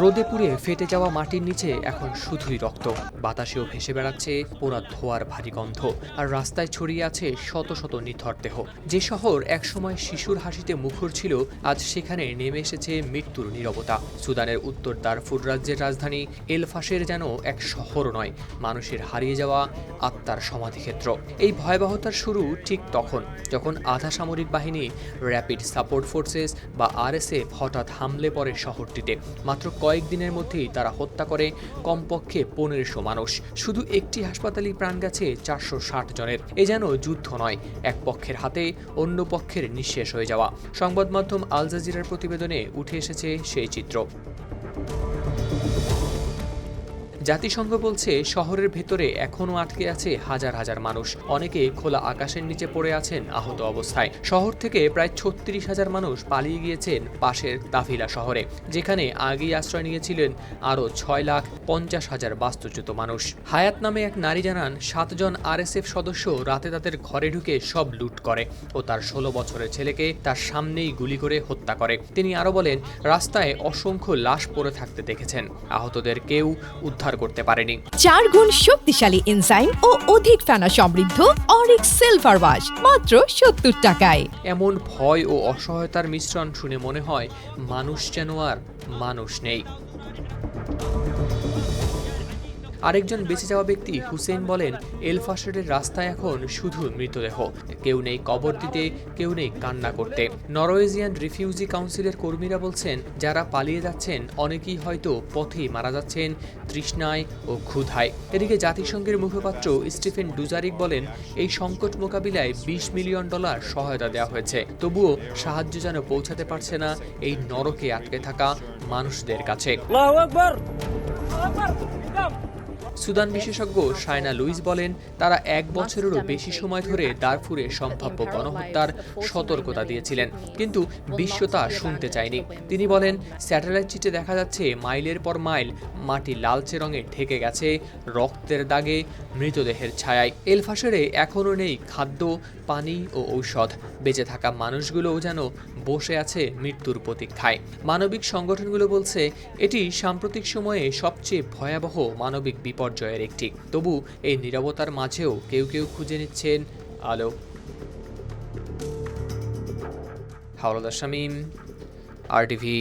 রোদে পুড়ে ফেটে যাওয়া মাটির নিচে এখন শুধুই রক্ত। বাতাসেও ভেসে বেড়াচ্ছে পোড়া ধোয়ার ভারী গন্ধ আর রাস্তায় ছড়িয়ে আছে শত শত নিথর দেহ। যে শহর একসময় শিশুর হাসিতে মুখর ছিল, আজ সেখানে নেমে এসেছে মৃত্যুর নীরবতা। সুদানের উত্তর দারফুর রাজ্যের রাজধানী এলফাসের যেন এক শহর নয়, মানুষের হারিয়ে যাওয়া আত্মার সমাধিক্ষেত্র। এই ভয়াবহতার শুরু ঠিক তখন, যখন আধা সামরিক বাহিনী র্যাপিড সাপোর্ট ফোর্সেস বা আরএসএফ হঠাৎ হামলে পড়ে শহরটিতে। মাত্র কয়েকদিনের মধ্যেই তারা হত্যা করে কমপক্ষে পনেরোশো মানুষ। শুধু একটি হাসপাতালেই প্রাণ গেছে চারশো ষাট জনের। এ যেন যুদ্ধ নয়, এক পক্ষের হাতে অন্য পক্ষের নিঃশেষ হয়ে যাওয়া। সংবাদ মাধ্যম আল জাজিরার প্রতিবেদনে উঠে এসেছে সেই চিত্র। জাতিসংঘ বলছে, শহরের ভেতরে এখনও আটকে আছে হাজার হাজার মানুষ। অনেকে খোলা আকাশের নিচে পড়ে আছেন আহত অবস্থায়। শহর থেকে প্রায় ছত্রিশ হাজার মানুষ পালিয়ে গিয়েছেন পাশের তাফিলা শহরে, যেখানে আগেই আশ্রয় নিয়েছিলেন আরও ছয় লাখ পঞ্চাশ হাজার বাস্তুচ্যুত মানুষ। হায়াত নামে এক নারী জানান, সাতজন আরএসএফ সদস্য রাতে তাদের ঘরে ঢুকে সব লুট করে ও তার ষোলো বছরের ছেলেকে তার সামনেই গুলি করে হত্যা করে। তিনি আরও বলেন, রাস্তায় অসংখ্য লাশ পড়ে থাকতে দেখেছেন। আহতদের কেউ উদ্ধার করতে পারেনি। চার গুণ শক্তিশালী এনজাইম ও অধিক ফেনা সমৃদ্ধ অরিক সিলভার ওয়াশ মাত্র সত্তর টাকায়। এমন ভয় ও অসহায়তার মিশ্রণ শুনে মনে হয় মানুষ যেন আর মানুষ নেই। আরেকজন বেঁচে যাওয়া ব্যক্তি হুসেন বলেন এলফাসেরের রাস্তায় এখন শুধু মৃতদেহ। কেউ নেই কবর দিতে কেউ নেই কান্না করতে। নরওয়েজিয়ান রিফিউজি কাউন্সিলের কর্মীরা বলছেন যারা পালিয়ে যাচ্ছেন অনেকেই হয়তো পথে মারা যাচ্ছেন তৃষ্ণায় ও ক্ষুধায়। এদিকে জাতিসংঘের মুখপাত্র স্টিফেন ডুজারিক বলেন এই সংকট মোকাবিলায় বিশ মিলিয়ন ডলার সহায়তা দেওয়া হয়েছে। তবুও সাহায্য যেন পৌঁছাতে পারছে না এই নরকে আটকে থাকা মানুষদের কাছে। সুদান বিশেষজ্ঞ শায়না লুইস বলেন, তারা এক বছরেরও বেশি সময় ধরে দারফুরে সম্ভাব্য গণহত্যার সতর্কতা দিয়েছিলেন, কিন্তু বিশ্ব তা শুনতে চায়নি। তিনি বলেন, স্যাটেলাইট চিটে দেখা যাচ্ছে মাইলের পর মাইল মাটি লালচে রঙে ঢেকে গেছে, রক্তের দাগে, মৃতদেহের ছায়ায়। এলফাসারে এখনও নেই খাদ্য, পানি ও ঔষধ। বেঁচে থাকা মানুষগুলোও যেন বসে আছে মৃত্যুর প্রতীক্ষায়। মানবিক সংগঠনগুলো বলছে, এটি সাম্প্রতিক সময়ে সবচেয়ে ভয়াবহ মানবিক বিপর্যয়ের একটি। তবু এই নিরবতার মাঝেও কেউ কেউ খুঁজে নিচ্ছেন আলো। হাওলাদার শামীম আর টিভি